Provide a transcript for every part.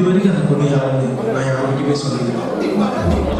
இது வரைக்கும் அந்த கொண்டு யாருன்னு நான் யார்கிட்டயுமே சொல்லிக்கிறேன்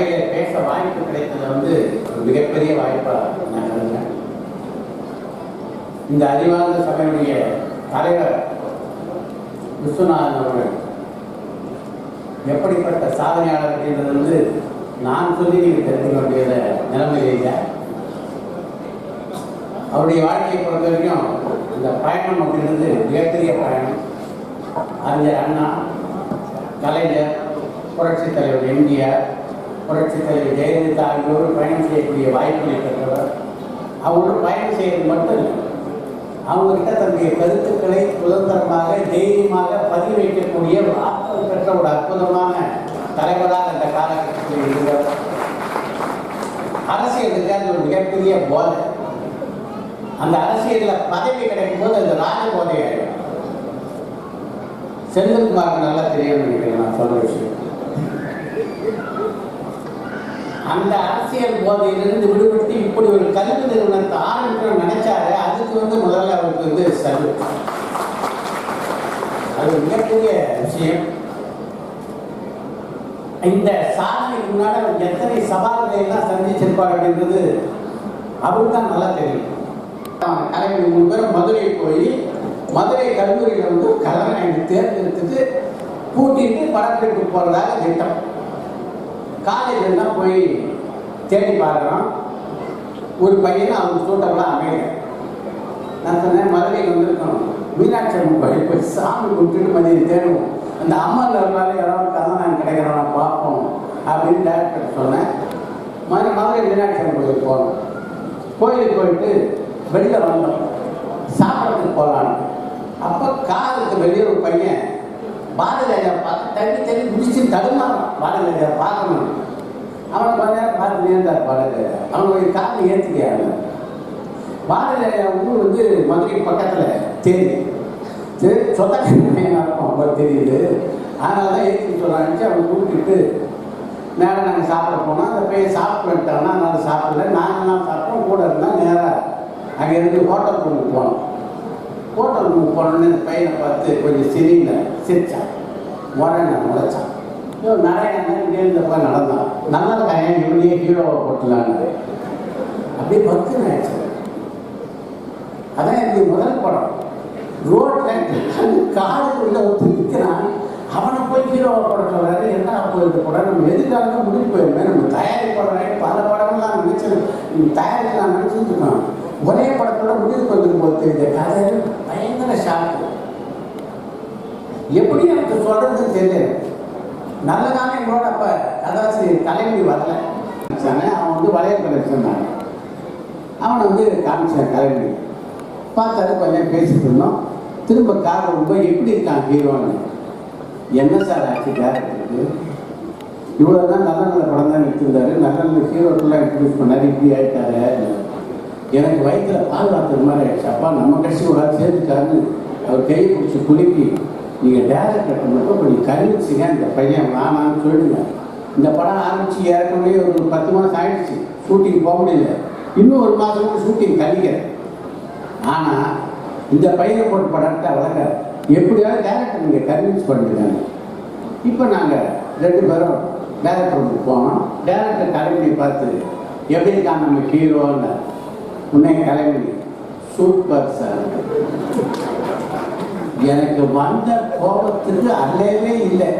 சபையில பேச வாய்ப்பு கிடைத்தது வந்து ஒரு மிகப்பெரிய வாய்ப்பாக நான் கருதுகிறேன் இந்த அறிவார்ந்த சபையுடைய தலைவர் விஸ்வநாதன் அவர்கள் எப்படிப்பட்ட சாதனையாளர் அப்படின்றது வந்து நான் சொல்லி நீங்கள் தெரிஞ்சுக்க வேண்டிய நிலைமை இல்லை. அவருடைய வாழ்க்கையை பொறுத்த வரைக்கும் இந்த பயணம் அப்படின்றது மிகப்பெரிய பயணம். அறிஞர் அண்ணா கலைஞர் புரட்சித் தலைவர் எம்ஜிஆர் புரட்சித் தலைவர் ஜெயலலிதா ஆகியோர் பயணம் செய்யக்கூடிய வாய்ப்பினை பெற்றவர். அவங்களோட பயணம் செய்யறது மட்டும் இல்லை அவங்ககிட்ட தன்னுடைய கருத்துக்களை சுதந்திரமாக தைரியமாக பதிவைக்கக்கூடிய ஆற்றல் பெற்ற ஒரு அற்புதமான தலைவராக அந்த காலகட்டத்தில் இருந்தவர். அரசியலுக்கு அது ஒரு மிகப்பெரிய போதை. அந்த அரசியலில் பதவி கிடைக்கும் போது அது ராஜ செந்தில்குமார் நல்லா தெரியும் நினைக்கிறேன் நான் சொல்ற விஷயம். அந்த அரசியல் போதையிலிருந்து விடுபட்டு இப்படி ஒரு கல்வி நிறுவனத்தை ஆரம்பிக்கணும்னு நினைச்சாரு அதுக்கு வந்து முதல்ல அவருக்கு வந்து சரி அது மிகப்பெரிய விஷயம். இந்த சாதனைக்கு முன்னாடி அவர் எத்தனை சவால்களை எல்லாம் சந்திச்சிருப்பார் அப்படின்றது அவருக்கு தான் நல்லா தெரியும். கலைஞர் மூணு பேரும் மதுரை போய் மதுரை கல்லூரியில் வந்து கலைஞரை தேர்ந்தெடுத்துட்டு கூட்டிட்டு படப்பிடிப்பு போறதாக திட்டம். காலேஜ் எல்லாம் போய் தேடி பார்க்குறோம் ஒரு பையனை அவங்க சூட்டம்லாம் அமையல. நான் சொன்னேன் மதுரை வந்திருக்கோம் மீனாட்சி அம்மன் கோயில் போய் சாமி கும்பிட்டு மதியம் தேடுவோம். அந்த அம்மன் இருந்தாலும் யாராவது கதாநாயகன் கிடைக்கிறவன பார்ப்போம். அப்படின்னு டேரக்டர் சொன்னேன். மதுரை மதுரை மீனாட்சி அம்மன் கோயிலுக்கு போனோம். கோயிலுக்கு போயிட்டு வெளியில் வந்தோம். சாப்பிட்றதுக்கு போகலான்னு. அப்போ காருக்கு வெளியே ஒரு பையன் பாரதிராஜா பார்த்து தண்ணி தண்ணி முடிச்சு தடுமாறான் பாரதிராஜா பார்க்கணும். அவனை கொஞ்ச நேரம் பார்த்து நேர்ந்தார் பாரதிராஜா அவனுடைய காரை ஏற்றிக்கையாங்க ஐயா ஊர் வந்து மதுரை பக்கத்தில் தேனி சரி சொத்தக்கண்ணன் இருக்கும் தெரியுது. அதனால தான் ஏற்றி சொல்கிறாங்க அவன் கூப்பிட்டு நேராக நாங்கள் சாப்பிட போனோம். அந்த பையன் சாப்பிட்டு வந்துட்டாங்கன்னா நான் சாப்பிடல. நாங்கள்லாம் சாப்பிட்டோம். கூட இருந்தால் நேராக அங்கே இருந்து ஹோட்டல் கொண்டு போனோம். ஹோட்டல் ரூமுக்கு போனோன்னே இந்த பையனை பார்த்து கொஞ்சம் சிரியில சிரித்தான் முறையை முளைச்சான் இவன் நிறைய இங்கே இருந்தப்ப நடந்தான் நல்லா இருக்காங்க இவனையே ஹீரோவை போட்டலான்னு அப்படியே பத்து ஆயிடுச்சு அதான் எனக்கு முதல் படம் ரோட்டில் காலுக்குள்ள ஒருத்தர் நிற்கிறான் அவனை போய் ஹீரோவை போட சொல்றாரு என்ன அப்போ இந்த படம் நம்ம எதிர்காலத்தில் முடிவு போயிருமே நம்ம தயாரிப்படுறேன் பல படம்லாம் நினைச்சு தயாரிக்கலாம் நினச்சிட்டு இருக்கோம் ஒரே படத்தோட முடிவுக்கு வந்துருக்கும் போது இந்த கதை எப்படி எனக்கு சொல்றது தெரியல. நல்லதான எங்களோட அப்ப கதாசிரியர் தலைமுடி வரல. அவன் வந்து வளைய சொன்னாங்க அவனை வந்து காமிச்சான் கலைஞர் பார்த்தாரு கொஞ்சம் பேசிட்டு இருந்தோம். திரும்ப கார் ரொம்ப எப்படி இருக்கான் ஹீரோன்னு? என்ன சார் ஆச்சு டேரக்டருக்கு இவ்வளோ தான் நல்ல நல்ல படம் தான் எடுத்திருந்தாரு. நல்ல நல்ல ஹீரோக்கெல்லாம் இன்ட்ரடியூஸ் பண்ணாரு. இப்படி ஆகிட்டாரு எனக்கு வயிற்றுல பால் வாத்துற மாதிரி ஆயிடுச்சு. அப்பா நம்ம கட்சி ஒரு ஆள் சேர்ந்துட்டாருன்னு அவர் கையை பிடிச்சி குலுக்கி நீங்கள் டேரக்டர் மட்டும் கொஞ்சம் கருவிச்சிங்க இந்த பையன் வேணான்னு சொல்லிடுங்க. இந்த படம் ஆரம்பித்து ஏற்கனவே ஒரு பத்து மாதம் ஆயிடுச்சு. ஷூட்டிங் போக முடியல. இன்னும் ஒரு மாதம் கூட ஷூட்டிங் கழிக்கிறேன் ஆனால் இந்த பையனை போட்டு படத்தை வளர்க்க எப்படியாவது டேரக்டர் நீங்கள் கன்வின்ஸ் பண்ணுங்க இப்போ நாங்கள் ரெண்டு பேரும் டேரக்டர் போனோம். டேரக்டர் கலைஞரை பார்த்து எப்படி இருக்கான் நம்ம ஹீரோன்னு உன்னை கலைஞர் சூப்பர் சார் எனக்கு வந்த கோபத்துக்கு அல்லவே இல்லை.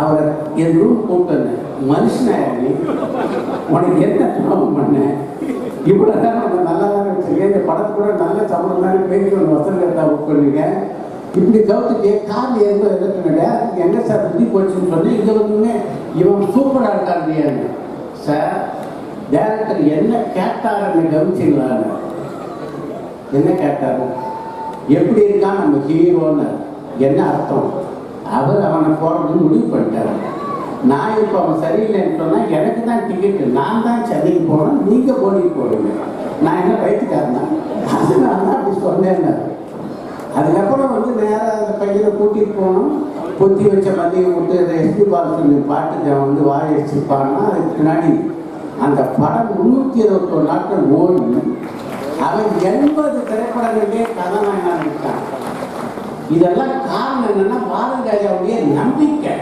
அவரை என் ரூம் கூப்பிட்டு மனுஷனா உனக்கு என்ன துரோகம் பண்ண? இவ்வளோ தான் நம்ம நல்லா தான் வச்சிருக்கேன் இந்த படத்து கூட நல்ல சம்பளம் தானே. பேசி ஒன்று வசதி எடுத்தா புக் பண்ணுங்க. இப்படி கவுத்துட்டு கால் ஏற்ப எதிர்த்துனட என்ன சார் புத்தி போச்சுன்னு சொல்லி இங்கே வந்துமே இவன் சூப்பராக இருக்கான் சார் டேரக்டர் என்ன கேட்டாருன்னு கவனிச்சிங்களான்னு என்ன கேட்டாரு? எப்படி இருக்கான் நம்ம ஹீரோன்னு? என்ன அர்த்தம்? அவர் அவனை போறதுன்னு முடிவு பண்ணிட்டாரு. நான் இப்போ அவன் சரியில்லைன்னு சொன்னால் எனக்கு தான் டிக்கெட்டு நான் தான் சென்னைக்கு போனேன் நீங்கள் போனிக்கு போடுங்க நான் என்ன வயிற்றுக்காரனா அதனால தான் அப்படி சொன்னேன் அதுக்கப்புறம் வந்து நேராக அந்த பையனை கூட்டிகிட்டு போனோம். பொத்தி வச்ச மதியம் விட்டு அந்த எஸ்பி பாலசுமி பாட்டுக்கு அவன் வந்து வாழ வச்சிருப்பான்னா அதுக்கு பின்னாடி அந்த படம் முந்நூற்றி இருபத்தொரு நாட்கள் ஓடி. அவன் எண்பது திரைப்படங்களிலே கதாநாயகனாக இருக்கான். இதெல்லாம் காரணம் என்னன்னா பாரதி ராஜாவுடைய நம்பிக்கை.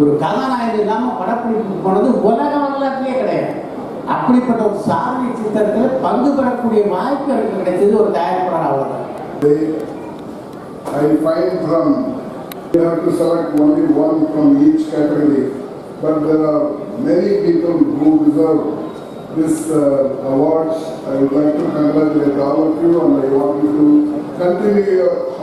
ஒரு கதாநாயகன் இல்லாமல் படப்பிடிப்புக்கு போனது உலக வரலாற்றிலே கிடையாது. அப்படிப்பட்ட ஒரு சாதனை சித்திரத்தில் பங்கு பெறக்கூடிய வாய்ப்பு எனக்கு கிடைச்சது ஒரு தயாரிப்பாளர் அவர் I find from, you have to select only one from each category. But there are many people who deserve this uh, awards. I would like to congratulate all of you and I want you to continue your